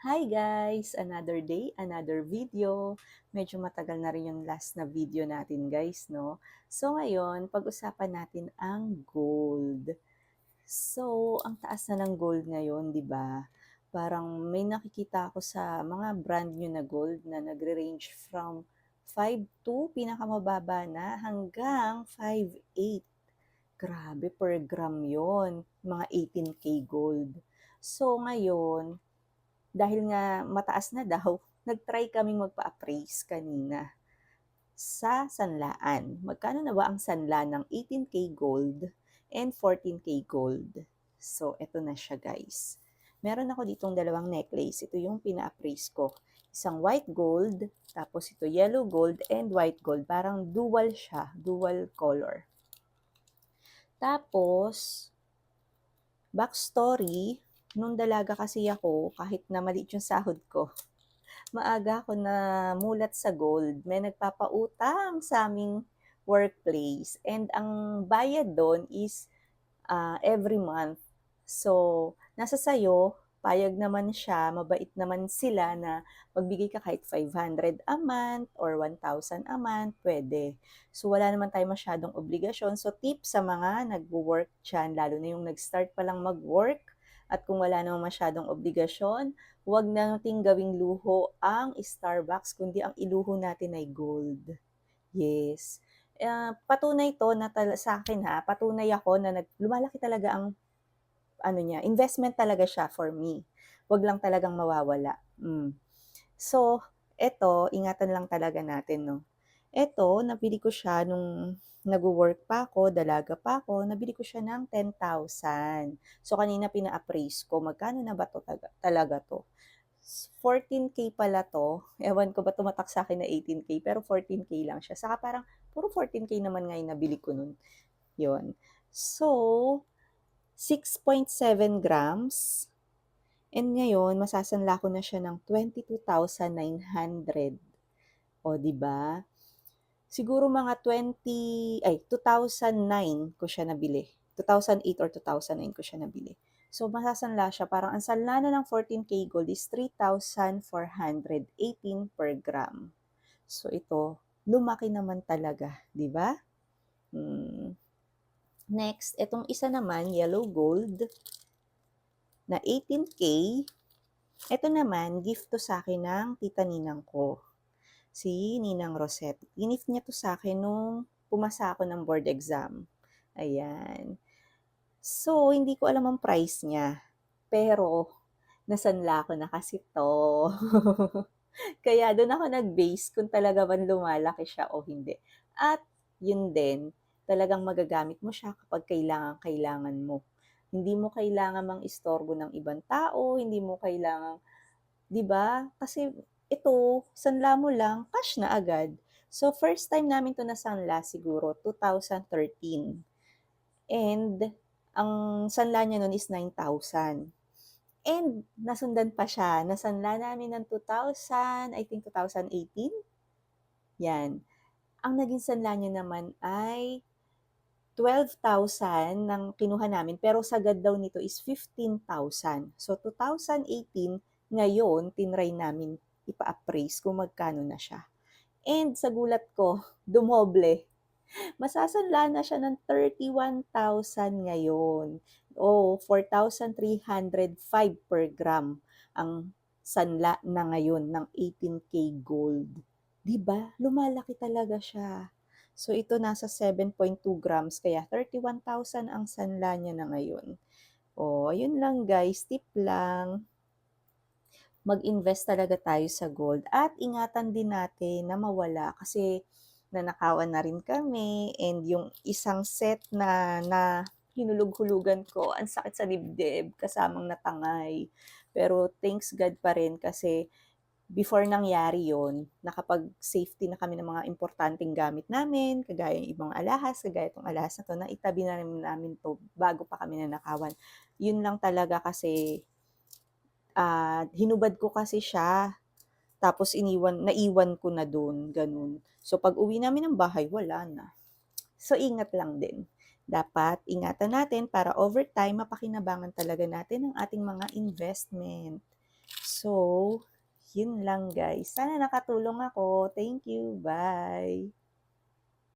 Hi guys! Another day, another video. Medyo matagal na rin yung last na video natin guys, no? So ngayon, pag-usapan natin ang gold. So, ang taas na ng gold ngayon, di ba? Parang may nakikita ako sa mga brand new na gold na nagre-range from 5 to pinakamababa na hanggang 5.8. Grabe, per gram yon mga 18k gold. So ngayon, dahil nga mataas na daw, nag-try kaming magpa-appraise kanina sa sanlaan. Magkano na ba ang sanla ng 18K gold and 14K gold? So, eto na siya guys. Meron ako ditong dalawang necklace. Ito yung pina-appraise ko. Isang white gold, tapos ito yellow gold and white gold. Parang dual siya, dual color. Tapos, backstory, nung dalaga kasi ako, kahit na maliit yung sahod ko, maaga ako na mulat sa gold. May nagpapautang sa aming workplace. And ang bayad doon is uh, every month. So, nasa sayo, payag naman siya, mabait naman sila na magbigay ka kahit 500 a month or 1,000 a month, pwede. So, wala naman tayo masyadong obligasyon. So, tip sa mga nagwo-work dyan, lalo na yung nag-start pa lang mag-work, at kung wala namang masyadong obligasyon, huwag nating gawing luho ang Starbucks, kundi ang iluho natin ay gold. Yes. Uh, patunay to na sa akin ha, patunay ako na nag, lumalaki talaga ang ano niya, investment talaga siya for me. Huwag lang talagang mawawala. Mm. So, eto, ingatan lang talaga natin, no. Eto, nabili ko siya nung nag-work pa ako, dalaga pa ako, nabili ko siya ng 10,000. So, kanina pina-appraise ko, magkano na ba to talaga, to? 14K pala to. Ewan ko ba tumatak sa akin na 18K, pero 14K lang siya. Saka parang, puro 14K naman nga yung nabili ko nun. Yun. So, 6.7 grams. And ngayon, masasanla ko na siya ng 22,900. O, di ba? Siguro mga 20, ay, 2009 ko siya nabili. 2008 or 2009 ko siya nabili. So, masasanla siya. Parang ang sanla na ng 14K gold is 3,418 per gram. So, ito, lumaki naman talaga, di ba? Hmm. Next, itong isa naman, yellow gold, na 18K. Ito naman, gift to sa akin ng tita ninang ko si Ninang Rosette. Ginif niya to sa akin nung pumasa ako ng board exam. Ayan. So, hindi ko alam ang price niya. Pero, nasanla ko na kasi to. Kaya doon ako nag-base kung talaga man lumalaki siya o hindi. At yun din, talagang magagamit mo siya kapag kailangan-kailangan mo. Hindi mo kailangan mang istorbo ng ibang tao, hindi mo kailangan, 'di ba? Kasi ito, sanla mo lang, cash na agad. So, first time namin to nasanla siguro, 2013. And, ang sanla niya nun is 9,000. And, nasundan pa siya. Nasanla namin ng 2000, I think 2018. Yan. Ang naging sanla niya naman ay 12,000 ng kinuha namin, pero sagad daw nito is 15,000. So, 2018, ngayon, tinry namin ipa-appraise kung magkano na siya. And sa gulat ko, dumoble. Masasanla na siya ng 31,000 ngayon. O, 4,305 per gram ang sanla na ngayon ng 18K gold. 'Di ba? Lumalaki talaga siya. So ito nasa 7.2 grams kaya 31,000 ang sanla niya na ngayon. O, ayun lang guys, tip lang mag-invest talaga tayo sa gold at ingatan din natin na mawala kasi nanakawan na rin kami and yung isang set na na hinulog-hulugan ko, ang sakit sa dibdib, kasamang natangay. Pero thanks God pa rin kasi before nangyari yon nakapag-safety na kami ng mga importanteng gamit namin, kagaya yung ibang alahas, kagaya itong alahas na to, na itabi na namin to bago pa kami nanakawan. Yun lang talaga kasi uh, hinubad ko kasi siya. Tapos iniwan, naiwan ko na doon, ganun. So pag uwi namin ng bahay, wala na. So ingat lang din. Dapat ingatan natin para over time mapakinabangan talaga natin ang ating mga investment. So, Yun lang guys. Sana nakatulong ako. Thank you. Bye.